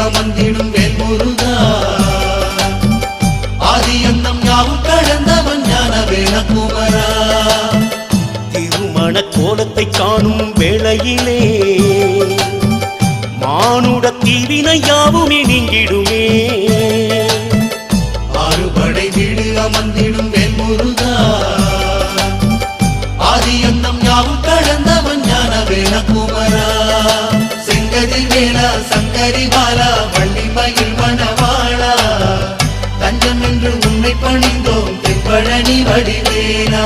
அமர்ந்திடும் வேல் முருகா ஆதி அந்தம் யாவும் கடந்தவன் ஞான வேல குமரா திருமண கோலத்தை காணும் வேளையிலே மானுட தீவினை யாவும் நீங்கிடுமே ஆறுபடை வீடு அமர்ந்திடும் வேல் ஆதி அந்தம் யாவும் கடந்தவன் ஞான வேல குமரா செங்கதில் வேலா சங்கரி பாலா வள்ளி மயில் மணவாளா. தஞ்சம் என்று உன்னை பணிந்தோம் தென்பழனி வடிவேலா.